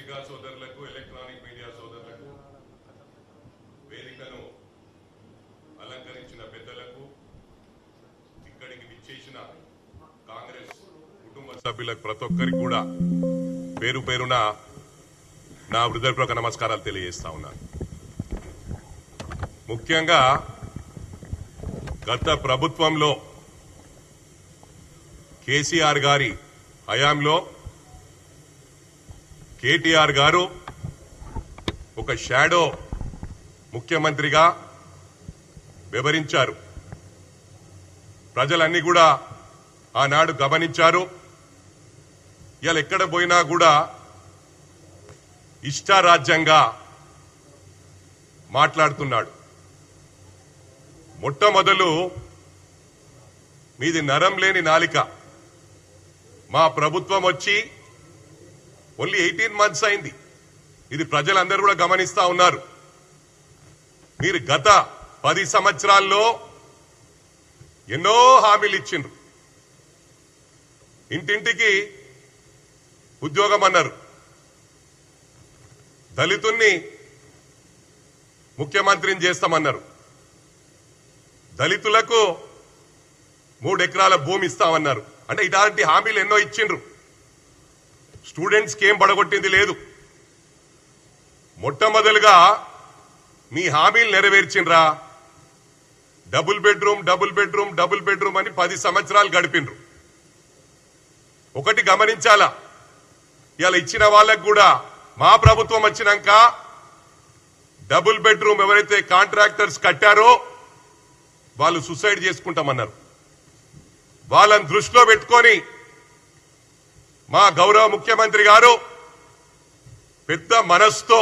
పత్రికా సోదరులకు electronic media సోదరులకు వేదికను అలంకరించిన పెద్దలకు ఇక్కడికి విచ్చేసిన కాంగ్రెస్ కుటుంబ సభ్యులకు ప్రతి ఒక్కరికి కూడా పేరు పేరున నా హృదయపూర్వక నమస్కారాలు తెలియజేస్తా ఉన్నాను ముఖ్యంగా గత ప్రభుత్వంలో కేసీఆర్ గారి హయాంలో కేటీఆర్ గారు ఒక షాడో ముఖ్యమంత్రిగా వివరించారు ప్రజలన్నీ కూడా ఆనాడు గమనించారు. ఇవాళ ఎక్కడ పోయినా కూడా ఇష్టారాజ్యంగా మాట్లాడుతున్నాడు. మొట్టమొదలు మీది నరం లేని నాలిక. మా ప్రభుత్వం వచ్చి ఓన్లీ ఎయిటీన్ మంత్స్ అయింది. ఇది ప్రజలందరూ కూడా గమనిస్తా ఉన్నారు. మీరు గత పది సంవత్సరాల్లో ఎన్నో హామీలు ఇచ్చిండ్రు. ఇంటింటికి ఉద్యోగం అన్నారు. దళితుణ్ణి ముఖ్యమంత్రిని చేస్తామన్నారు. దళితులకు మూడు ఎకరాల భూమి ఇస్తామన్నారు. అంటే ఇలాంటి హామీలు ఎన్నో ఇచ్చిండ్రు. స్టూడెంట్స్కి ఏం పడగొట్టింది లేదు. మొట్టమొదలుగా మీ హామీలు నెరవేర్చిండ్రా. Double bedroom double bedroom double bedroom అని పది సంవత్సరాలు గడిపిండ్రు. ఒకటి గమనించాలా? ఇలా ఇచ్చిన వాళ్ళకు కూడా మా ప్రభుత్వం వచ్చినాక డబుల్ బెడ్రూమ్ ఎవరైతే కాంట్రాక్టర్స్ కట్టారో వాళ్ళు సుసైడ్ చేసుకుంటామన్నారు. వాళ్ళని దృష్టిలో పెట్టుకొని మా గౌరవ ముఖ్యమంత్రి గారు పెద్ద మనస్సుతో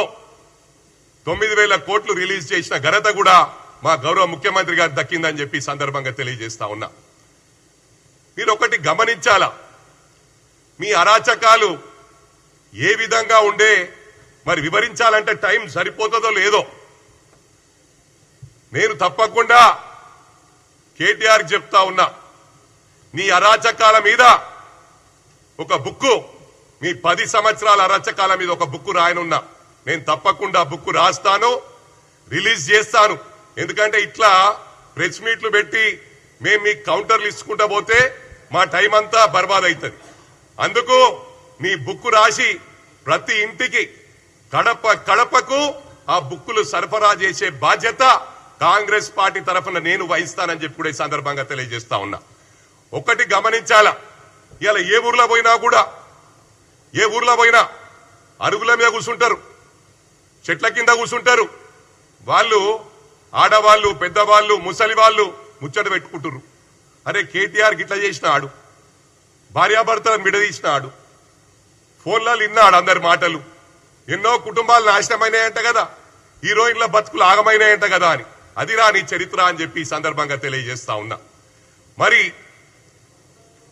తొమ్మిది వేల కోట్లు రిలీజ్ చేసిన ఘనత కూడా మా గౌరవ ముఖ్యమంత్రి గారు దక్కిందని చెప్పి సందర్భంగా తెలియజేస్తా ఉన్నా. మీరు ఒకటి గమనించాలా మీ అరాచకాలు ఏ విధంగా ఉండే మరి వివరించాలంటే టైం సరిపోతుందో లేదో. నేను తప్పకుండా కేటీఆర్ చెప్తా ఉన్నా నీ అరాచకాల మీద ఒక బుక్కు. మీ పది సంవత్సరాల అరాచకాల మీద ఒక బుక్కు రాయనున్నా. నేను తప్పకుండా బుక్కు రాస్తాను రిలీజ్ చేస్తాను. ఎందుకంటే ఇట్లా ప్రెస్ మీట్లు పెట్టి మేము మీకు కౌంటర్లు ఇచ్చుకుంటా పోతే మా టైం అంతా బర్బాద్ అవుతుంది అందుకు నీ బుక్కు రాసి ప్రతి ఇంటికి కడప కడపకు ఆ బుక్కులు సరఫరా చేసే బాధ్యత కాంగ్రెస్ పార్టీ తరఫున నేను వహిస్తానని చెప్పి కూడా ఈ సందర్భంగా తెలియజేస్తా ఉన్నా. ఒకటి గమనించాలా? ఇలా ఏ ఊర్లో పోయినా కూడా ఏ ఊర్లో పోయినా అరుగుల మీద కూర్చుంటారు చెట్ల కింద కూర్చుంటారు. వాళ్ళు ఆడవాళ్ళు పెద్దవాళ్ళు ముసలి వాళ్ళు ముచ్చట పెట్టుకుంటారు అరే కేటీఆర్ గిట్లా చేసిన ఆడు భార్యాభర్తలను విడదీసిన ఆడు ఫోన్లలో విన్నాడు అందరి మాటలు. ఎన్నో కుటుంబాలు నాశనమైనాయంట కదా హీరోయిన్ల బతుకులు ఆగమైనాయంట కదా అని. అది రాని చరిత్ర అని చెప్పి సందర్భంగా తెలియజేస్తా ఉన్నా. మరి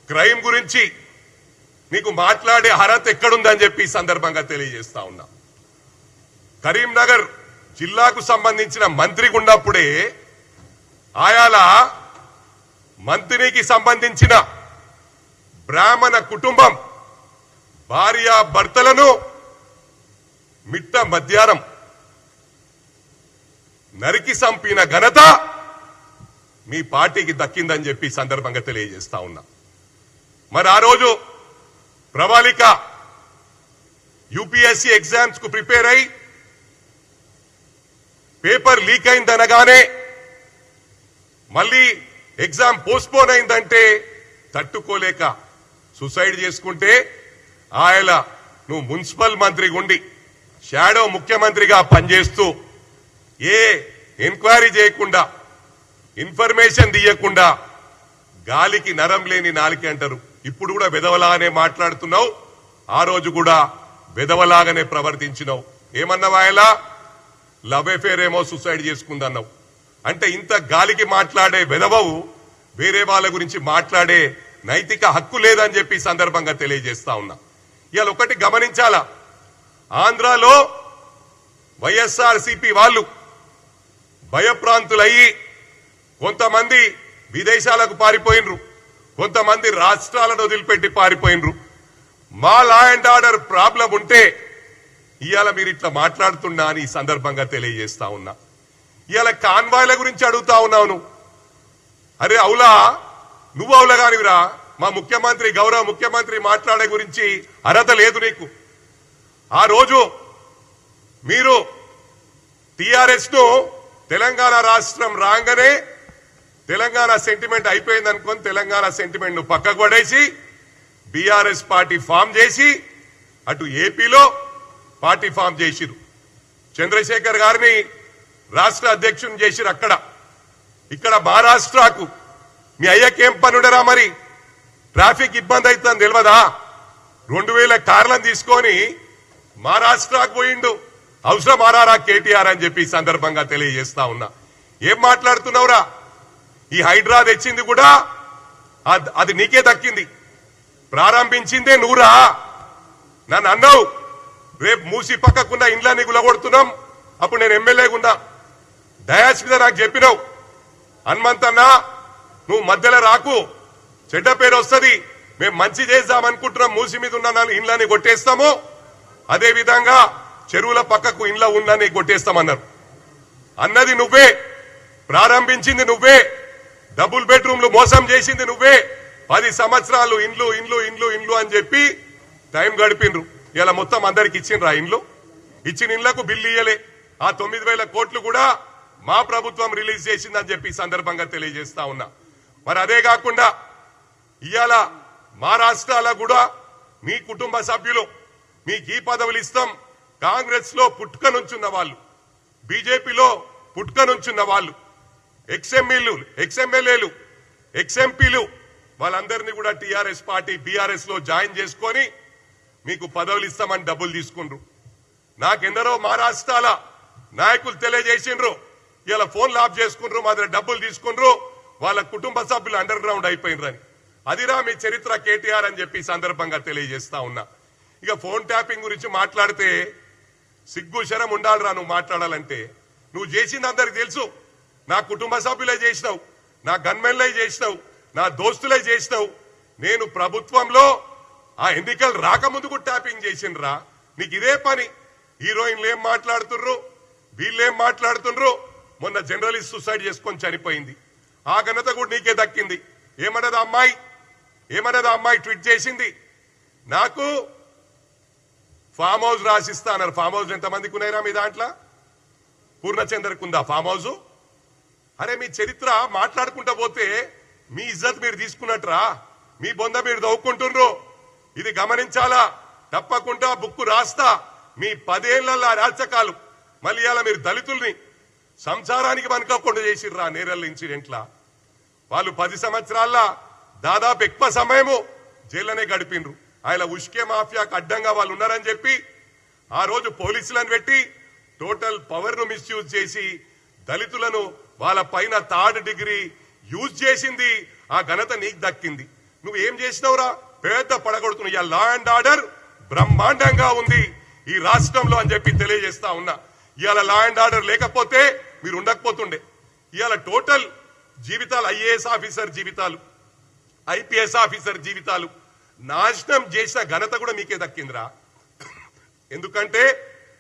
క్రైమ్ గురించి నీకు మాట్లాడే అర్హత ఎక్కడుందని చెప్పి ఈ సందర్భంగా తెలియజేస్తా ఉన్నా. కరీంనగర్ జిల్లాకు సంబంధించిన మంత్రి ఉన్నప్పుడే ఆయాల మంత్రికి సంబంధించిన బ్రాహ్మణ కుటుంబం భార్య భర్తలను మిట్ట మధ్యాహ్నం నరికి సంపిన ఘనత మీ పార్టీకి దక్కిందని చెప్పి సందర్భంగా తెలియజేస్తా ఉన్నా. మరి ఆ రోజు ప్రవాళిక యూపీఎస్సీ ఎగ్జామ్స్కు ప్రిపేర్ అయి పేపర్ లీక్ అయిందనగానే మళ్ళీ ఎగ్జామ్ పోస్ట్పోన్ అయిందంటే తట్టుకోలేక సుసైడ్ చేసుకుంటే ఆయన నువ్వు మున్సిపల్ మంత్రి ఉండి షాడో ముఖ్యమంత్రిగా పనిచేస్తూ ఏ ఎంక్వైరీ చేయకుండా ఇన్ఫర్మేషన్ తీయకుండా గాలికి నరం లేని నాలికి అంటారు. ఇప్పుడు కూడా విధవలాగానే మాట్లాడుతున్నావు ఆ రోజు కూడా విధవలాగానే ప్రవర్తించినావు. ఏమన్నావు ఆయన? లవ్ ఎఫేర్ ఏమో సూసైడ్ చేసుకుందన్నావు. అంటే ఇంత గాలికి మాట్లాడే విధవవు వేరే వాళ్ళ గురించి మాట్లాడే నైతిక హక్కు లేదని చెప్పి సందర్భంగా తెలియజేస్తా ఉన్నా. ఇవాళ ఒకటి గమనించాలా? ఆంధ్రాలో వైఎస్ఆర్ సిపి వాళ్ళు భయప్రాంతులయ్యి కొంతమంది విదేశాలకు పారిపోయినరు. కొంతమంది రాష్ట్రాలను వదిలిపెట్టి పారిపోయినరు. మా లా అండ్ ఆర్డర్ ప్రాబ్లం ఉంటే ఇవాళ మీరు ఇట్లా మాట్లాడుతున్నా అని ఈ సందర్భంగా తెలియజేస్తా ఉన్నా. ఇవాళ కాన్వాయ్ల గురించి అడుగుతా ఉన్నావును అరే అవులా నువ్వు అవులా కానివిరా? మా ముఖ్యమంత్రి గౌరవ ముఖ్యమంత్రి మాట్లాడే గురించి అర్హత లేదు నీకు. ఆ రోజు మీరు టిఆర్ఎస్ను తెలంగాణ రాష్ట్రం రాగానే తెలంగాణ సెంటిమెంట్ అయిపోయింది అనుకొని తెలంగాణ సెంటిమెంట్ను పక్కకు పడేసి బీఆర్ఎస్ పార్టీ ఫామ్ చేసి అటు ఏపీలో పార్టీ ఫామ్ చేసిరు చంద్రశేఖర్ గారిని రాష్ట్ర అధ్యక్షుని చేసిరు అక్కడ. ఇక్కడ మహారాష్ట్రకు మీ అయ్యకేం పనుడరా మరి? ట్రాఫిక్ ఇబ్బంది అవుతుందని తెలియదా రెండు వేల కార్లను తీసుకొని మహారాష్ట్రకు పోయిండు. అవసరం ఆరారా కేటీఆర్ అని చెప్పి సందర్భంగా తెలియజేస్తా ఉన్నా. ఏం మాట్లాడుతున్నావురా? ఈ హైడ్రా తెచ్చింది కూడా అది నీకే దక్కింది. ప్రారంభించిందే నువ్వురా నన్ను అన్నావు రేపు మూసి పక్కకున్న ఇండ్లన్నీ గులగొడుతున్నాం. అప్పుడు నేను ఎమ్మెల్యేగా ఉన్నా. డయాస్ మీద నాకు చెప్పినావు. హనుమంతన్నా నువ్వు మధ్యలో రాకు. చెడ్డ పేరు వస్తుంది. మేము మంచి చేద్దామనుకుంటున్నాం. మూసి మీద ఉన్న ఇండ్లని కొట్టేస్తాము. అదే విధంగా చెరువుల పక్కకు ఇండ్ల ఉందని కొట్టేస్తామన్నారు. అన్నది నువ్వే. ప్రారంభించింది నువ్వే. డబుల్ బెడ్రూమ్లు మోసం చేసింది నువ్వే. పది సంవత్సరాలు ఇండ్లు ఇండ్లు ఇండ్లు ఇండ్లు అని చెప్పి టైం గడిపిండ్రు. ఇలా మొత్తం అందరికి ఇచ్చిండ్రు ఆ ఇండ్లు. ఇచ్చిన ఇండ్లకు బిల్లు ఇయ్యలే. ఆ తొమ్మిది వేల కోట్లు కూడా మా ప్రభుత్వం రిలీజ్ చేసిందని చెప్పి సందర్భంగా తెలియజేస్తా ఉన్నా. మరి అదే కాకుండా ఇవాళ మా రాష్ట్రాల కూడా మీ కుటుంబ సభ్యులు మీకు ఈ పదవులు ఇస్తాం. కాంగ్రెస్లో పుట్టుక నుంచున్న వాళ్ళు బీజేపీలో పుట్టుక నుంచున్న వాళ్ళు. ఎక్స్ఎంఈలు ఎక్స్ఎమ్మెల్యేలు ఎక్స్ఎంపీలు వాళ్ళందరినీ కూడా టీఆర్ఎస్ పార్టీ బీఆర్ఎస్లో జాయిన్ చేసుకొని మీకు పదవులు ఇస్తామని డబ్బులు తీసుకుండ్రు. నాకెందరో మహారాష్ట్రాల నాయకులు తెలియజేసిండ్రు. ఇలా ఫోన్లు ఆఫ్ చేసుకుండ్రు మా దగ్గర డబ్బులు తీసుకుండ్రు. వాళ్ళ కుటుంబ సభ్యులు అండర్ గ్రౌండ్ అయిపోయినరని అదిరా మీ చరిత్ర కేటీఆర్ అని చెప్పి సందర్భంగా తెలియజేస్తా ఉన్నా. ఇక ఫోన్ ట్యాపింగ్ గురించి మాట్లాడితే సిగ్గు శరం ఉండాలిరా నువ్వు మాట్లాడాలంటే. నువ్వు చేసింది అందరికి తెలుసు. నా కుటుంబ సభ్యులే చేసినావు నా గన్మెన్లే చేసినావు నా దోస్తులే చేసినావు. నేను ప్రభుత్వంలో ఆ ఎన్నికలు రాకముందు కూడా ట్యాపింగ్ చేసిండ్రా. నీకు ఇదే పని. హీరోయిన్లు ఏం మాట్లాడుతుర్రు? వీళ్ళేం మాట్లాడుతుండ్రు మొన్న జర్నలిస్ట్ సూసైడ్ చేసుకొని చనిపోయింది. ఆ ఘనత కూడా నీకే దక్కింది. ఏమన్నది అమ్మాయి? ఏమన్నది అమ్మాయి ట్వీట్ చేసింది? నాకు ఫామ్ హౌస్ రాసిస్తా అన్నారు. ఫామ్ హౌస్ ఎంతమందికి ఉన్నాయిరా మీ దాంట్లో? పూర్ణచంద్రకుందా ఫామ్ హౌసు? అరే మీ చరిత్ర మాట్లాడుకుంటా పోతే మీ ఇజ్జత్ మీరు తీసుకున్నట్రా. మీ బొంద మీరు దవ్వుకుంటుండ్రు. ఇది గమనించాలా? తప్పకుండా బుక్కు రాస్తా. మీ పదేళ్ళ అరాచకాలు మళ్ళీ అలా మీరు దళితుల్ని సంసారానికి మనకకుండా చేసిర్రా నేరల్ ఇన్సిడెంట్లా. వాళ్ళు పది సంవత్సరాల దాదాపు ఎక్కువ సమయము జైల్లోనే గడిపిండ్రు. ఆయన ఉష్కే మాఫియాకు అడ్డంగా వాళ్ళు ఉన్నారని చెప్పి ఆ రోజు పోలీసులను పెట్టి టోటల్ పవర్ను మిస్యూజ్ చేసి దళితులను వాళ్ళ పైన థర్డ్ డిగ్రీ యూజ్ చేసింది ఆ ఘనత నీకు దక్కింది. నువ్వు ఏం చేసినావురా? పెద్ద పడగొడుతున్నావు లా అండ్ ఆర్డర్ బ్రహ్మాండంగా ఉంది ఈ రాష్ట్రంలో అని చెప్పి తెలియజేస్తా ఉన్నా. ఇవాళ లా అండ్ ఆర్డర్ లేకపోతే మీరు ఉండకపోతుండే. ఇవాళ టోటల్ జీవితాలు ఐఏఎస్ ఆఫీసర్ జీవితాలు ఐపీఎస్ ఆఫీసర్ జీవితాలు నాశనం చేసిన ఘనత కూడా మీకే దక్కిందిరా. ఎందుకంటే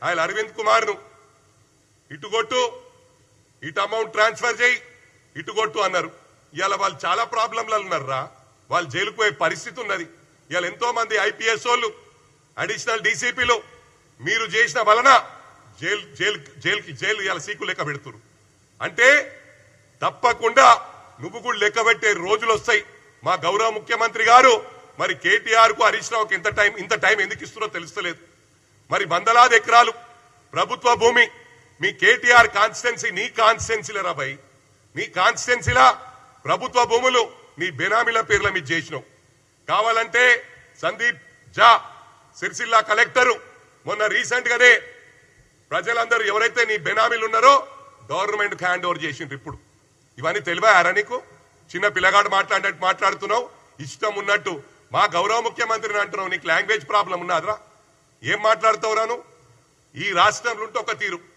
ఆయన అరవింద్ కుమార్ను ఇటుగొట్టు ఇటు అమౌంట్ ట్రాన్స్ఫర్ చేయి. ఇటుగొట్టు అన్నారు. ఇవాళ వాళ్ళు చాలా ప్రాబ్లంలు ఉన్నారురా. వాళ్ళు జైలుకు పోయే పరిస్థితి ఉన్నది. ఇవాళ ఎంతో మంది ఐపీఎస్ వాళ్ళు అడిషనల్ డీసీపీలు మీరు చేసిన వలన జైలు జైలు జైలుకి జైలు ఇవాళ సీకు లెక్క పెడుతురు అంటే తప్పకుండా నువ్వు కూడా లెక్క పెట్టే రోజులు వస్తాయి. మా గౌరవ ముఖ్యమంత్రి గారు మరి కేటీఆర్కు హరీష్ రావుకి ఇంత టైం ఇంత టైం ఎందుకు ఇస్తున్నారో తెలుస్తలేదు. మరి వందలాది ఎకరాలు ప్రభుత్వ భూమి మీ కేటీఆర్ కాన్స్టిట్యున్సీ నీ కాన్స్టిట్యున్సీల రాబాయి నీ కాన్స్టిట్యున్సీలా ప్రభుత్వ భూములు నీ బెనామీల పేర్ల మీద చేసినావు. కావాలంటే సందీప్ జా సిరిసిల్ల కలెక్టరు. మొన్న రీసెంట్ గానే ప్రజలందరూ ఎవరైతే నీ బెనామీలు ఉన్నారో గవర్నమెంట్ హ్యాండ్ ఓవర్ చేసిండ్రు ఇప్పుడు. ఇవన్నీ తెలివారా నీకు? చిన్న పిల్లగాడు మాట్లాడినట్టు మాట్లాడుతున్నావు. ఇష్టం ఉన్నట్టు మా గౌరవ ముఖ్యమంత్రిని అంటున్నావు. నీకు లాంగ్వేజ్ ప్రాబ్లం ఉన్నదిరా. ఏం మాట్లాడుతావురాను? ఈ రాష్ట్రంలో ఉంటే ఒక తీరు.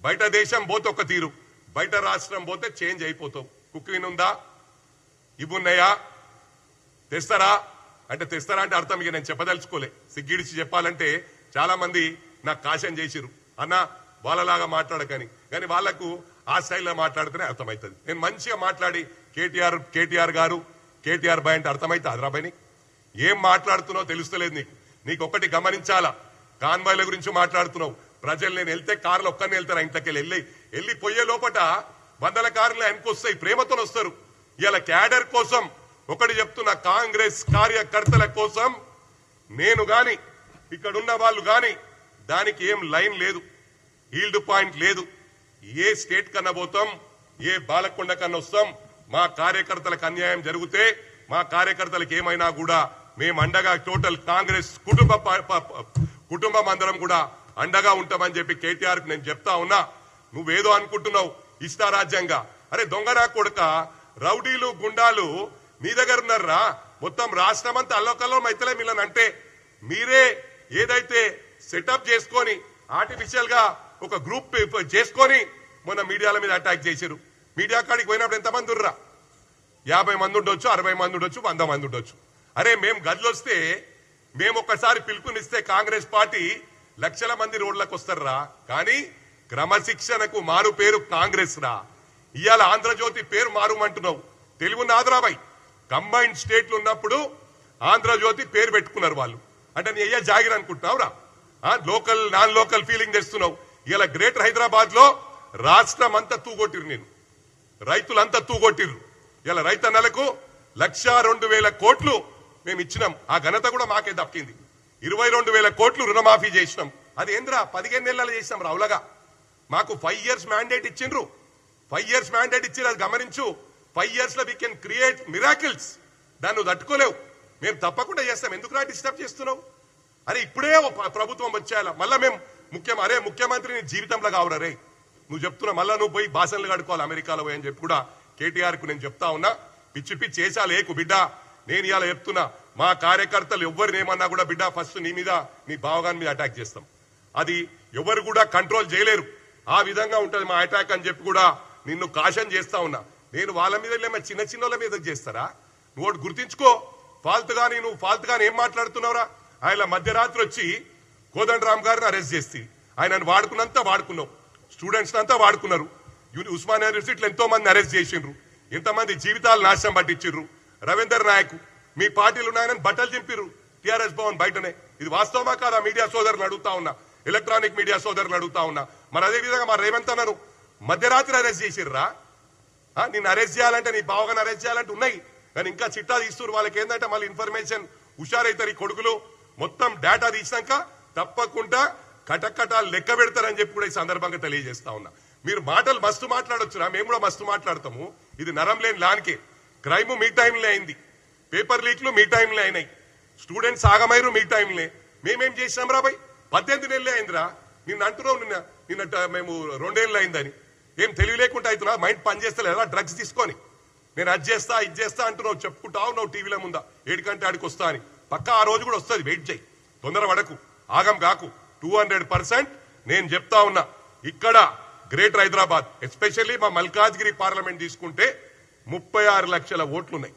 బయట దేశం పోతే ఒక తీరు బయట రాష్ట్రం పోతే చేంజ్ అయిపోతాం. కుక్కిన్ ఉందా? ఇవున్నాయా తెస్తారా? అంటే తెస్తారా అంటే అర్థం ఇక నేను చెప్పదలుచుకోలే. సిగ్గిడిచి చెప్పాలంటే చాలా మంది నాకు కాశం చేసిరు అన్న వాళ్ళలాగా మాట్లాడకని. కానీ వాళ్ళకు ఆ స్టైల్లో మాట్లాడితేనే అర్థమవుతుంది. నేను మంచిగా మాట్లాడి కేటీఆర్ కేటీఆర్ గారు కేటీఆర్ బాయ్ అంటే అర్థమైతే అదరాబాయ్ ఏం మాట్లాడుతున్నావు తెలుస్తలేదు నీకు. నీకు ఒకటి గమనించాలా? కాన్వాయ్ల గురించి మాట్లాడుతున్నావు. ప్రజలు నేను వెళ్తే కార్లు ఒక్కరిని వెళ్తారు? ఇంతకెళ్ళి వెళ్ళి వెళ్ళి పోయే లోపట వందల కార్లు వెనకొస్తాయి ప్రేమతో వస్తారు. ఇలా క్యాడర్ కోసం ఒకటి చెప్తున్న కాంగ్రెస్ కార్యకర్తల కోసం నేను గాని ఇక్కడ ఉన్న వాళ్ళు గాని దానికి ఏం లైన్ లేదు ఈల్డ్ పాయింట్ లేదు. ఏ స్టేట్ కన్నా పోతాం ఏ బాలకొండ కన్నా వస్తాం మా కార్యకర్తలకు అన్యాయం జరిగితే మా కార్యకర్తలకు ఏమైనా కూడా మేము అండగా టోటల్ కాంగ్రెస్ కుటుంబ కుటుంబం అందరం కూడా అండగా ఉంటామని చెప్పి కేటీఆర్ నేను చెప్తా ఉన్నా. నువ్వేదో అనుకుంటున్నావు ఇష్టారాజ్యంగా. అరే దొంగనా కొడుక రౌడీలు గుండాలు మీ దగ్గర ఉన్నారా? మొత్తం రాష్ట్రం అంతా అల్లకల్లో మైతలే మిల్లని అంటే మీరే ఏదైతే సెటప్ చేసుకొని ఆర్టిఫిషియల్గా ఒక గ్రూప్ చేసుకొని మొన్న మీడియాల మీద అటాక్ చేశారు. మీడియా కాడికి పోయినప్పుడు ఎంతమంది ఉర్రా? యాభై మంది ఉండొచ్చు అరవై మంది ఉండొచ్చు వంద మంది ఉండొచ్చు. అరే మేము గదిలొస్తే మేము ఒక్కసారి పిలుపునిస్తే కాంగ్రెస్ పార్టీ లక్షల మంది రోడ్లకు వస్తారా కానీ క్రమశిక్షణకు మారు పేరు కాంగ్రెస్ రా ఇవాళ ఆంధ్రజ్యోతి పేరు మారుమంటున్నావు. తెలుగు నాదరాబాయ్ కంబైన్డ్ స్టేట్లు ఉన్నప్పుడు ఆంధ్రజ్యోతి పేరు పెట్టుకున్నారు వాళ్ళు. అంటే నీ అయ్యా జాగిర్ అనుకుంటున్నావురా? ఆ, లోకల్ నాన్ లోకల్ ఫీలింగ్ తెస్తున్నావు. ఇలా గ్రేటర్ హైదరాబాద్లో రాష్ట్రం అంతా తూగొట్టిరు నేను రైతులంతా తూగొట్టిర్రు. ఇలా రైతన్నలకు లక్ష రెండు వేల కోట్లు మేము ఇచ్చినాం ఆ ఘనత కూడా మాకే దక్కింది. ఇరవై రెండు వేల కోట్లు రుణమాఫీ చేసినాం. అది ఏంద్రా? పదిహేను నెలలు చేసినాం రావులగా మాకు ఫైవ్ ఇయర్స్ మ్యాండేట్ ఇచ్చిండ్రు. ఫైవ్ ఇయర్స్ మ్యాండేట్ ఇచ్చి అది గమనించు. ఫైవ్ ఇయర్స్లో వీ కెన్ క్రియేట్ మిరాకిల్స్ దాన్ని నువ్వు తట్టుకోలేవు. మేము తప్పకుండా చేస్తాం. ఎందుకు నా డిస్టర్బ్ చేస్తున్నావు? అరే ఇప్పుడే ఓ ప్రభుత్వం వచ్చేయాల. మళ్ళా మేము ముఖ్యం అరే ముఖ్యమంత్రి నీ జీవితంలో కావురా రే. నువ్వు చెప్తున్నా మళ్ళా నువ్వు పోయి భాషలు కడుకోవాలి అమెరికాలో పోయి అని చెప్పి కూడా కేటీఆర్కు నేను చెప్తా ఉన్నా. పిచ్చి పిచ్చి చేసా లేకు బిడ్డ. నేను ఇలా చెప్తున్నా. మా కార్యకర్తలు ఎవరిని ఏమన్నా కూడా బిడ్డ ఫస్ట్ నీ మీద నీ బావగాని మీద అటాక్ చేస్తాం. అది ఎవరు కూడా కంట్రోల్ చేయలేరు. ఆ విధంగా ఉంటుంది మా అటాక్ అని చెప్పి కూడా నిన్ను కాషన్ చేస్తా ఉన్నా. నేను వాళ్ళ మీద లేమో చిన్న చిన్న వాళ్ళ మీద చేస్తారా? నువ్వు గుర్తించుకో. ఫాల్త్ గాని నువ్వు ఫాల్త్ ఏం మాట్లాడుతున్నావురా? ఆయన మధ్యరాత్రి వచ్చి కోదండరామ్ గారిని అరెస్ట్ చేసి ఆయనను వాడుకున్నంత వాడుకున్నావు స్టూడెంట్స్ అంతా వాడుకున్నారు. యూని- ఉస్మానియా యూనివర్సిటీలో ఎంతో మంది అరెస్ట్ చేసిండ్రు. ఎంతమంది జీవితాలు నాశనం పట్టించిండ్రు. రవీందర్ నాయక్ మీ పార్టీలు ఉన్నాయని బట్టలు చింపిరు టిఆర్ఎస్ భవన్ బయటనే. ఇది వాస్తవమా కాదా? మీడియా సోదరులు అడుగుతా ఉన్నా. ఎలక్ట్రానిక్ మీడియా సోదరులు అడుగుతా ఉన్నా. మరి అదే విధంగా రేవంత్ అన్నారు మధ్యరాత్రి అరెస్ట్ చేసిర్రా? నేను నిన్ను అరెస్ట్ చేయాలంటే నీ బావగాని అరెస్ట్ చేయాలంటే ఉన్నాయి. కానీ ఇంకా చిట్టా తీస్తున్నారు వాళ్ళకి ఏంటంటే మళ్ళీ ఇన్ఫర్మేషన్ హుషారైతారు ఈ కొడుకులు. మొత్తం డేటా తీసినాక తప్పకుండా కటకటాలు లెక్క పెడతారని చెప్పి కూడా ఈ సందర్భంగా తెలియజేస్తా ఉన్నా. మీరు మాటలు మస్తు మాట్లాడొచ్చురా? మేము కూడా మస్తు మాట్లాడతాము. ఇది నరం లేని లానికే. క్రైమ్ మీ టైంలో అయింది. పేపర్ లీక్లు మీ టైంలో అయినాయి. స్టూడెంట్స్ ఆగమైరు మీ టైంలే. మేమేం చేసినాం రా పద్దెనిమిది నెలలే అయిందిరా. నిన్న అంటున్నావు నిన్న. నిన్న మేము రెండేళ్ళు అయిందని. ఏం తెలివి లేకుండా అవుతున్నా? మైండ్ పని చేస్తలేదా? డ్రగ్స్ తీసుకొని. నేను అది చేస్తా ఇది చేస్తా అంటున్నావు. చెప్పుకుంటావు ఉన్నావు టీవీలో ముందా. ఏడు కంటే ఆడికి వస్తా అని. పక్క ఆ రోజు కూడా వస్తుంది. వెయిట్ చేయి. తొందర పడకు. ఆగం కాకు. టూ హండ్రెడ్ పర్సెంట్ నేను చెప్తా ఉన్నా. ఇక్కడ గ్రేటర్ హైదరాబాద్ ఎస్పెషల్లీ మా మల్కాజ్గిరి పార్లమెంట్ తీసుకుంటే ముప్పై ఆరు లక్షల ఓట్లున్నాయి.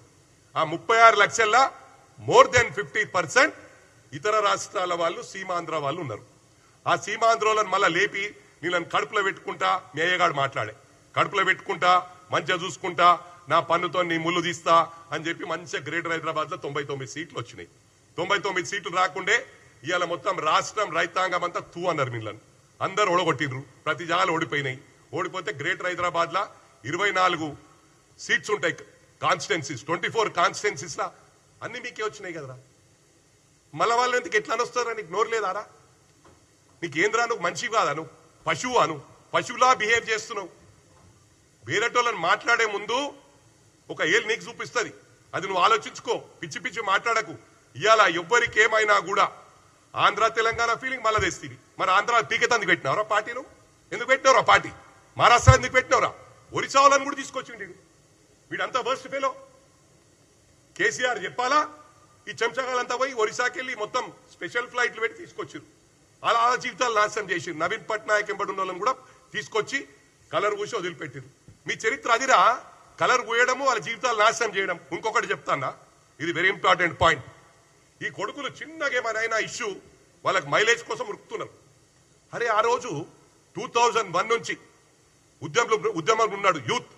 ఆ ముప్పై ఆరు లక్షల మోర్ దెన్ ఫిఫ్టీ పర్సెంట్ ఇతర రాష్ట్రాల వాళ్ళు సీమాంధ్ర వాళ్ళు ఉన్నారు. ఆ సీమాంధ్రోలను మళ్ళీ లేపి నీళ్ళని కడుపులో పెట్టుకుంటా మీ అయ్యగాడు మాట్లాడే. కడుపులో పెట్టుకుంటా మంచిగా చూసుకుంటా నా పన్నుతో నీ ముళ్ళు తీస్తా అని చెప్పి మంచిగా గ్రేటర్ హైదరాబాద్లో తొంభై తొమ్మిది సీట్లు వచ్చినాయి. తొంభై తొమ్మిది సీట్లు రాకుండే ఇవాళ మొత్తం రాష్ట్రం రైతాంగం అంతా తూ అన్నారు నీళ్ళని అందరు ఓడగొట్టిండ్రు. ప్రతి జాగాలు ఓడిపోయినాయి. ఓడిపోతే గ్రేటర్ హైదరాబాద్ లా ఇరవై నాలుగు సీట్స్ ఉంటాయి. కాన్స్టెన్సీస్ ట్వంటీ ఫోర్ కాన్స్టిట్యున్సీస్ లా అన్ని మీకే వచ్చినాయి కదరా. మళ్ళా వాళ్ళు ఎందుకు ఎట్లా అనొస్తారా? నీకు నోరు లేదారా? నీకు ఏంద్రా నువ్వు? మనిషి కాదను పశువు అను పశువులా బిహేవ్ చేస్తున్నావు. వేరేటోళ్ళని మాట్లాడే ముందు ఒక ఏళ్ళు నీకు చూపిస్తుంది. అది నువ్వు ఆలోచించుకో. పిచ్చి పిచ్చి మాట్లాడకు. ఇవాళ ఎవ్వరికి ఏమైనా కూడా ఆంధ్ర తెలంగాణ ఫీలింగ్ మళ్ళా తెస్తుంది. మరి ఆంధ్ర పీకెతందుకు పెట్టినావురా పార్టీ నువ్వు ఎందుకు పెట్టినవరా పార్టీ? మహారాష్ట్ర ఎందుకు పెట్టినవరా? ఒరిసా వాళ్ళని కూడా తీసుకొచ్చిండు వీడంతా వర్స్ట్ ఫెలో కేసీఆర్ చెప్పాలా? ఈ చెంచగాలంతా పోయి ఒరిస్సాకి వెళ్ళి మొత్తం స్పెషల్ ఫ్లైట్లు పెట్టి తీసుకొచ్చారు అలా ఆ జీవితాలు నాశనం చేసి నవీన్ పట్నాయక్ ఎంబడి ఉన్న వాళ్ళని కూడా తీసుకొచ్చి కలర్ పూసి వదిలిపెట్టారు మీ చరిత్ర అదిరా? కలర్ పూయడము వాళ్ళ జీవితాలు నాశనం చేయడం. ఇంకొకటి చెప్తానా? ఇది వెరీ ఇంపార్టెంట్ పాయింట్ ఈ కొడుకులు చిన్నగా ఏమైనా ఇష్యూ వాళ్ళకి మైలేజ్ కోసం ఉరుకుతున్నారు. అరే ఆ రోజు టూ థౌజండ్ వన్ నుంచి ఉద్యమంలో ఉద్యమంలో ఉన్నాడు యూత్.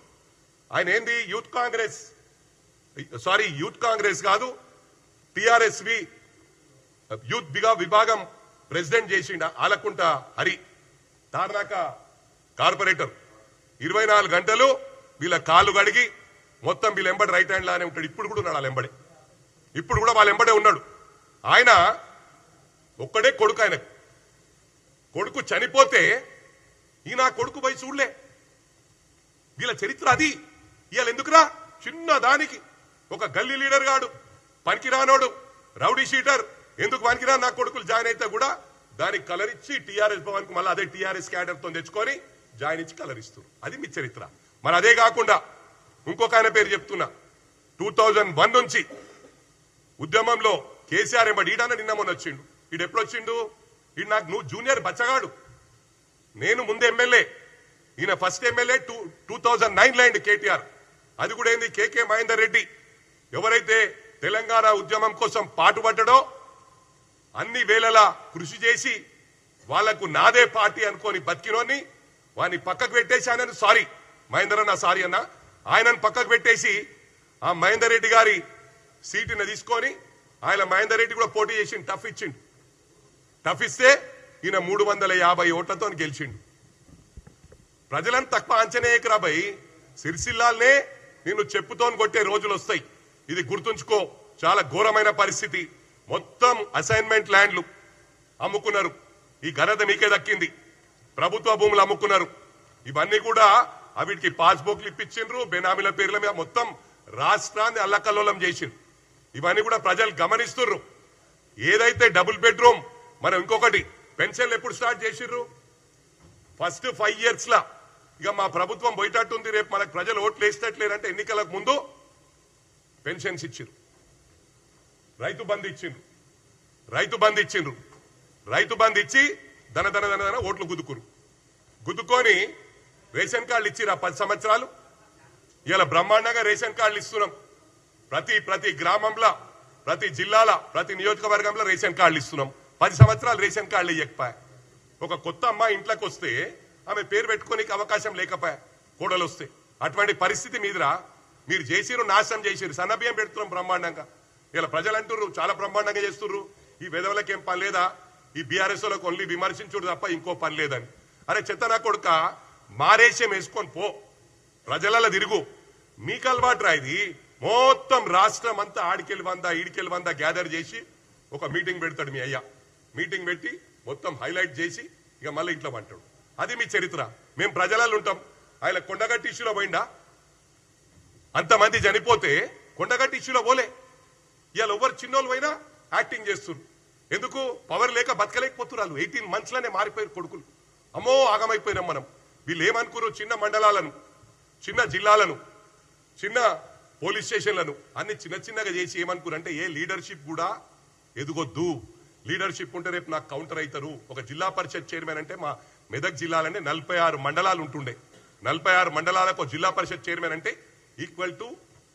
ఆయన ఏంది? Youth Congress. Sorry youth Congress కాదు టిఆర్ఎస్వి యూత్ బిగా విభాగం ప్రెసిడెంట్ చేసిండ ఆలకుంట హరి. తార్నాక కార్పొరేటర్. ఇరవై నాలుగు గంటలు వీళ్ళ కాళ్ళు కడిగి మొత్తం వీళ్ళ ఎంబడి రైట్ హ్యాండ్ లానే ఉంటాడు. ఇప్పుడు కూడా ఉన్నాడు వాళ్ళ ఎంబడే ఇప్పుడు కూడా వాళ్ళ ఎంబడే ఉన్నాడు. ఆయన ఒక్కడే కొడుకు ఆయనకు. కొడుకు చనిపోతే ఈ నా కొడుకు పోయి చూడలే. వీళ్ళ చరిత్ర అది. ఇవాళ ఎందుకురా? చిన్న దానికి. ఒక గల్లీ లీడర్ గాడు పనికిరానోడు రౌడీ షీటర్. ఎందుకు పనికిరా నా కొడుకులు జాయిన్ అయితే కూడా దానికి కలర్ ఇచ్చి టీఆర్ఎస్ భవన్కు మళ్ళీ అదే టీఆర్ఎస్ క్యాడర్తో తెచ్చుకొని జాయిన్ ఇచ్చి కలర్ ఇస్తారు అది మీ చరిత్ర. మరి అదే కాకుండా ఇంకొక ఆయన పేరు చెప్తున్నా. టూ థౌజండ్ వన్ నుంచి ఉద్యమంలో కేసీఆర్ ఎంబడి ఈడన్న నిన్న మొన్న వచ్చిండు. ఈడు ఎప్పుడు వచ్చిండు? ఈడు నాకు నువ్వు జూనియర్ బచ్చగాడు. నేను ముందు ఎమ్మెల్యే. ఈయన first MLA two two thousand nine లైండ్ KTR. అది కూడా ఏంది? కేకే మహేందర్ రెడ్డి. ఎవరైతే తెలంగాణ ఉద్యమం కోసం పాటుపడ్డడో అన్ని వేళలా కృషి చేసి వాళ్ళకు నాదే పార్టీ అనుకొని బతికినోని వాని పక్కకు పెట్టేసి సారీ. మహేందర్ అన్న సారీ అన్న. ఆయనను పక్కకు పెట్టేసి ఆ మహేందర్ రెడ్డి గారి సీటుని తీసుకొని ఆయన మహేందర్ రెడ్డి కూడా పోటీ చేసి టఫ్ ఇచ్చిండు. టఫ్ ఇస్తే ఈయన మూడు వందల యాభై ఓట్లతో గెలిచిండు. ప్రజలను తక్కువ అంచనా రాబాయి సిరిసిల్లాల్నే నిన్ను చెప్పుతోని కొట్టే రోజులు వస్తాయి ఇది గుర్తుంచుకో చాలా ఘోరమైన పరిస్థితి. మొత్తం అసైన్మెంట్ ల్యాండ్లు అమ్ముకున్నారు. ఈ ఘనత మీకే దక్కింది. ప్రభుత్వ భూములు అమ్ముకున్నారు. ఇవన్నీ కూడా వీటికి పాస్బుక్లు ఇప్పించిండ్రు బెనామీల పేర్ల మీద మొత్తం రాష్ట్రాన్ని అల్లకల్లోలం చేసిండ్రు. ఇవన్నీ కూడా ప్రజలు గమనిస్తుర్రు. ఏదైతే డబుల్ బెడ్రూమ్ మనం ఇంకొకటి పెన్షన్లు ఎప్పుడు స్టార్ట్ చేసిర్రు ఫస్ట్ ఫైవ్ ఇయర్స్లో. ఇక మా ప్రభుత్వం పోయేటట్టుంది రేపు మనకు ప్రజలు ఓట్లు వేసేటట్లేరంటే ఎన్నికలకు ముందు పెన్షన్స్ ఇచ్చిండ్రు. రైతు బంద్ ఇచ్చిండ్రు. రైతు బంద్ ఇచ్చిండ్రు. రైతు బంద్ ఇచ్చి ధన ధన ధన ధన ఓట్లు గుద్దుకురు. గుద్దుకొని రేషన్ కార్డులు ఇచ్చిరా పది సంవత్సరాలు. ఇలా బ్రహ్మాండంగా రేషన్ కార్డులు ఇస్తున్నాం. ప్రతి ప్రతి గ్రామంలో ప్రతి జిల్లాల ప్రతి నియోజకవర్గంలో రేషన్ కార్డులు ఇస్తున్నాం. పది సంవత్సరాలు రేషన్ కార్డులు ఇవ్వకపోయా ఒక కొత్త అమ్మాయి ఇంట్లోకి వస్తే ఆమె పేరు పెట్టుకోనికి అవకాశం లేకపోయా? కోడలు వస్తే అటువంటి పరిస్థితి మీదరా. మీరు చేసిరు నాశనం చేసిరు సన్నబియ్యం పెడుతున్నాం బ్రహ్మాండంగా. ఇలా ప్రజలు అంటుర్రు చాలా బ్రహ్మాండంగా చేస్తుర్రు. ఈ విధవులకి ఏం పని లేదా? ఈ బీఆర్ఎస్లకు ఓన్లీ విమర్శించుడు తప్ప ఇంకో పని లేదని. అరే చెత్తనా కొడుక మారేషం వేసుకొని పో. ప్రజలలో తిరుగు. మీకు అలవాటు రా ఇది? మొత్తం రాష్ట్రం అంతా ఆడికెళ్ళి వంద ఈడికెళ్ళి వంద గ్యాదర్ చేసి ఒక మీటింగ్ పెడతాడు మీ అయ్యా. మీటింగ్ పెట్టి మొత్తం హైలైట్ చేసి ఇక మళ్ళీ ఇంట్లో అంటాడు అది మీ చరిత్ర. మేము ప్రజలలో ఉంటాం ఆయన కొండగట్టి ఇష్యూలో పోయిందా అంతమంది చనిపోతే కొండగట్టి ఇష్యూలో పోలే. ఇవాళ ఎవరు చిన్నోళ్ళు పోయినా యాక్టింగ్ చేస్తున్నారు ఎందుకు? పవర్ లేక బతకలేకపోతున్నారు ఎయిటీన్ మంత్స్లోనే మారిపోయారు కొడుకులు. అమ్మో ఆగమైపోయినాం మనం. వీళ్ళు ఏమనుకున్నారు చిన్న మండలాలను చిన్న జిల్లాలను చిన్న పోలీస్ స్టేషన్లను అన్ని చిన్న చిన్నగా చేసి ఏమనుకున్నారు అంటే ఏ లీడర్షిప్ కూడా ఎదుగొద్దు. లీడర్షిప్ ఉంటే రేపు నాకు కౌంటర్ అవుతారు ఒక జిల్లా పరిషత్ చైర్మన్ అంటే మా మెదక్ జిల్లాలంటే నలభై ఆరు మండలాలు ఉంటుండే. నలభై ఆరు మండలాలకు జిల్లా పరిషత్ చైర్మన్ అంటే ఈక్వల్ టు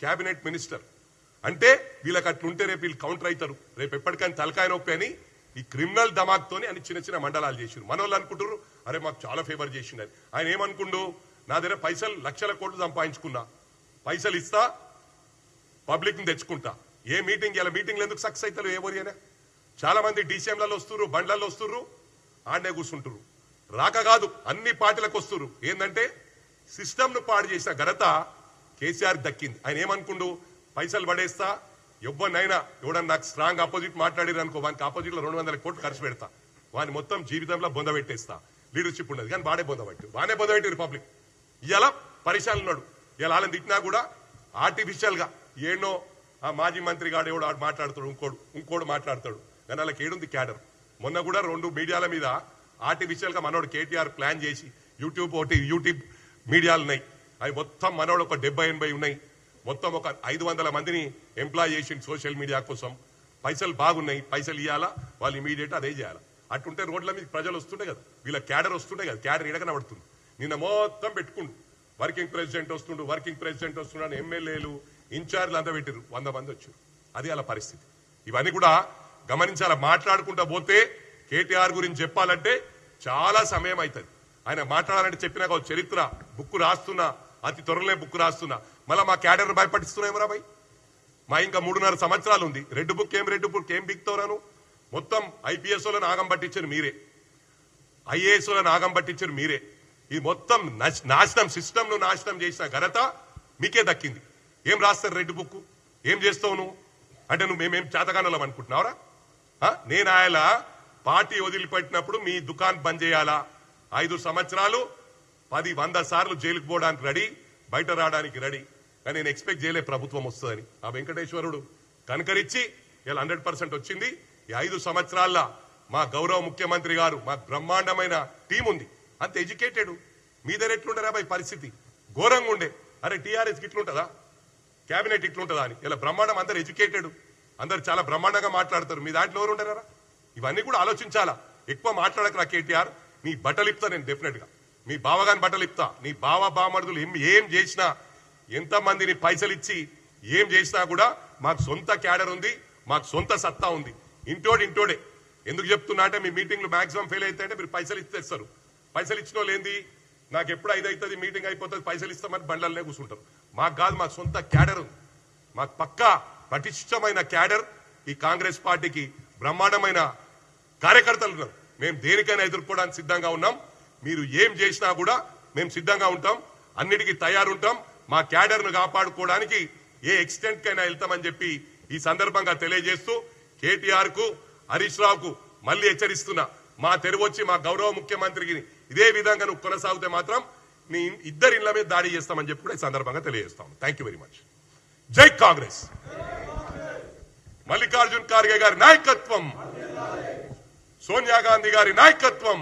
క్యాబినెట్ మినిస్టర్. అంటే వీళ్ళకి అట్లుంటే రేపు వీళ్ళు కౌంటర్ అవుతారు రేపు ఎప్పటికైనా తలకాయ నొప్పి అని ఈ క్రిమినల్ దమాక్తోని అని చిన్న చిన్న మండలాలు చేసిండ్రు. మన వాళ్ళు అనుకుంటారు అరే మాకు చాలా ఫేవర్ చేసిండు అని. ఆయన ఏమనుకుండు నా దగ్గర పైసలు లక్షల కోట్లు సంపాదించుకున్నా. పైసలు ఇస్తా పబ్లిక్ని తెచ్చుకుంటా. ఏ మీటింగ్ ఇలా మీటింగ్లు ఎందుకు సక్సెస్ అవుతారు ఏ ఓరియానే చాలా మంది డీసీఎంలలో వస్తున్నారు బండ్లలో వస్తున్నారు ఆడనే కూర్చుంటారు రాక కాదు అన్ని పార్టీలకు వస్తుర్రు. ఏంటంటే సిస్టమ్ను పాడు చేసిన ఘనత కేసీఆర్ దక్కింది. ఆయన ఏమనుకుండు? పైసలు పడేస్తా ఎవ్వరినైనా ఎవడన్నా నాకు స్ట్రాంగ్ ఆపోజిట్ మాట్లాడారు అనుకో వానికి ఆపోజిట్లో రెండు వందల కోట్లు ఖర్చు పెడతా. వాని మొత్తం జీవితంలో బొంద పెట్టేస్తా. లీడర్షిప్ ఉండదు కానీ వాడే బొంద పట్టు. వానే బొంద పెట్టి రిపబ్లిక్ ఇలా పరిశాలు ఉన్నాడు. ఇలా వాళ్ళని తిట్టినా కూడా ఆర్టిఫిషియల్గా ఏనో ఆ మాజీ మంత్రి గాడు ఎవడు మాట్లాడతాడు ఇంకోడు ఇంకోడు మాట్లాడతాడు. కానీ వాళ్ళకి ఏడుంది క్యాడర్. మొన్న కూడా రెండు మీడియాల మీద ఆర్టిఫిషియల్గా మనోడు కేటీఆర్ ప్లాన్ చేసి యూట్యూబ్ ఒకటి యూట్యూబ్ మీడియాలు ఉన్నాయి. అవి మొత్తం మనోడు ఒక డెబ్బై ఎనభై ఉన్నాయి. మొత్తం ఒక ఐదు వందల మందిని ఎంప్లాయ్ చేసిండు సోషల్ మీడియా కోసం. పైసలు బాగున్నాయి. పైసలు ఇవ్వాలా వాళ్ళు ఇమీడియట్ అదే చేయాలి? అట్టుంటే రోడ్ల మీద ప్రజలు వస్తుండే కదా. వీళ్ళ క్యాడర్ వస్తుండే కదా. క్యాడర్ ఎడగన పడుతుంది నిన్న మొత్తం పెట్టుకుండు. వర్కింగ్ ప్రెసిడెంట్ వస్తుండు వర్కింగ్ ప్రెసిడెంట్ వస్తున్నాడు ఎమ్మెల్యేలు ఇన్ఛార్జ్లు అంతా పెట్టారు వంద మంది వచ్చారు. అది అలా పరిస్థితి. ఇవన్నీ కూడా గమనించాల? మాట్లాడుకుంటా పోతే కేటీఆర్ గురించి చెప్పాలంటే చాలా సమయం అవుతుంది ఆయన మాట్లాడాలంటే చెప్పినాక ఒక చరిత్ర బుక్ రాస్తున్నా అతి త్వరలే బుక్ రాస్తున్నా. మళ్ళీ మా క్యాడర్ భయపడిస్తున్నాయేమరా భయ్? మా ఇంకా మూడున్నర సంవత్సరాలు ఉంది. రెడ్ బుక్ ఏం రెడ్ బుక్ ఏం బిక్తోరాను మొత్తం ఐపీఎస్ఓలను లో నాగం పట్టించారు మీరే. ఐఏఎస్ఓలను లో నాగం పట్టించారు మీరే. ఈ మొత్తం నాశనం సిస్టమ్ను నాశనం చేసిన ఘనత మీకే దక్కింది. ఏం రాస్తారు రెడ్ బుక్ ఏం చేస్తావు నువ్వు? అంటే నువ్వు మేమేం చేతగానలం అనుకుంటున్నావురా? నేను ఆయన పార్టీ వదిలిపెట్టినప్పుడు మీ దుకాన్ బంద్ చేయాలా? ఐదు సంవత్సరాలు పది వంద సార్లు జైలుకు పోవడానికి రెడీ బయట రావడానికి రెడీ. కానీ నేను ఎక్స్పెక్ట్ చేయలే ప్రభుత్వం వస్తుందని. ఆ వెంకటేశ్వరుడు కనకరించి ఇలా హండ్రెడ్ పర్సెంట్ వచ్చింది. ఈ ఐదు సంవత్సరాల్లో మా గౌరవ ముఖ్యమంత్రి గారు మా బ్రహ్మాండమైన టీం ఉంది. అంత ఎడ్యుకేటెడ్. మీ దగ్గర ఎట్లుండరా బాయ్ పరిస్థితి? ఘోరంగా ఉండే. అరే టీఆర్ఎస్ ఇట్లుంటుందా? క్యాబినెట్ ఇట్లుంటుందా అని. ఇలా బ్రహ్మాండం అందరు ఎడ్యుకేటెడ్. అందరు చాలా బ్రహ్మాండంగా మాట్లాడతారు. మీ దాంట్లో ఎవరు ఉండరా? ఇవన్నీ కూడా ఆలోచించాలా? ఎక్కువ మాట్లాడకరా కేటీఆర్. నీ బట్టలు నేను డెఫినెట్గా. మీ బావగాని బట్టలు ఇప్తా. నీ బావ బామరుదులు ఏం ఏం చేసినా ఎంత మందిని పైసలు ఇచ్చి ఏం చేసినా కూడా మాకు సొంత క్యాడర్ ఉంది మాకు సొంత సత్తా ఉంది. ఇంటోడు ఇంటోడే. ఎందుకు చెప్తున్నా అంటే మీ మీటింగ్లు మాక్సిమం ఫెయిల్ అయితే అంటే మీరు పైసలు ఇచ్చేస్తారు. పైసలు ఇచ్చిన వాళ్ళు ఏంది? నాకు ఎప్పుడు ఐదు అవుతుంది మీటింగ్ అయిపోతుంది పైసలు ఇస్తామని బండ్లనే కూర్చుంటారు. మాకు కాదు మాకు సొంత క్యాడర్ ఉంది. మాకు పక్కా పటిష్టమైన క్యాడర్ ఈ కాంగ్రెస్ పార్టీకి బ్రహ్మాండమైన కార్యకర్తలు ఉన్నారు మేము దేనికైనా ఎదుర్కోవడానికి సిద్ధంగా ఉన్నాం. మీరు ఏం చేసినా కూడా మేము సిద్ధంగా ఉంటాం. అన్నిటికీ తయారుంటాం. మా క్యాడర్ను కాపాడుకోవడానికి ఏ ఎక్స్టెంట్కైనా వెళ్తామని చెప్పి ఈ సందర్భంగా తెలియజేస్తూ కేటీఆర్కు హరీష్ రావుకు మళ్ళీ హెచ్చరిస్తున్నా. మా తెరువొచ్చి మా గౌరవ ముఖ్యమంత్రికి ఇదే విధంగా నువ్వు కొనసాగితే మాత్రం నీ ఇద్దరి ఇళ్ళ మీద దాడి చేస్తామని చెప్పి కూడా ఈ సందర్భంగా తెలియజేస్తాం థ్యాంక్ యూ వెరీ మచ్ జై కాంగ్రెస్. మల్లికార్జున్ ఖార్గే గారి నాయకత్వం సోనియా గాంధీ గారి నాయకత్వం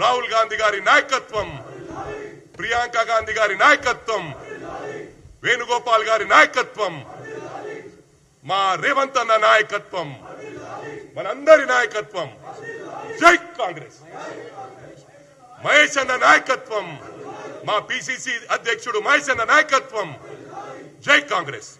రాహుల్ గాంధీ గారి నాయకత్వం ప్రియాంక గాంధీ గారి నాయకత్వం వేణుగోపాల్ గారి నాయకత్వం మా రేవంత్ అన్న నాయకత్వం మనందరి నాయకత్వం జై కాంగ్రెస్ మహేష్ అన్న నాయకత్వం మా పిసిసి అధ్యక్షుడు మహేష్ అన్న నాయకత్వం జై కాంగ్రెస్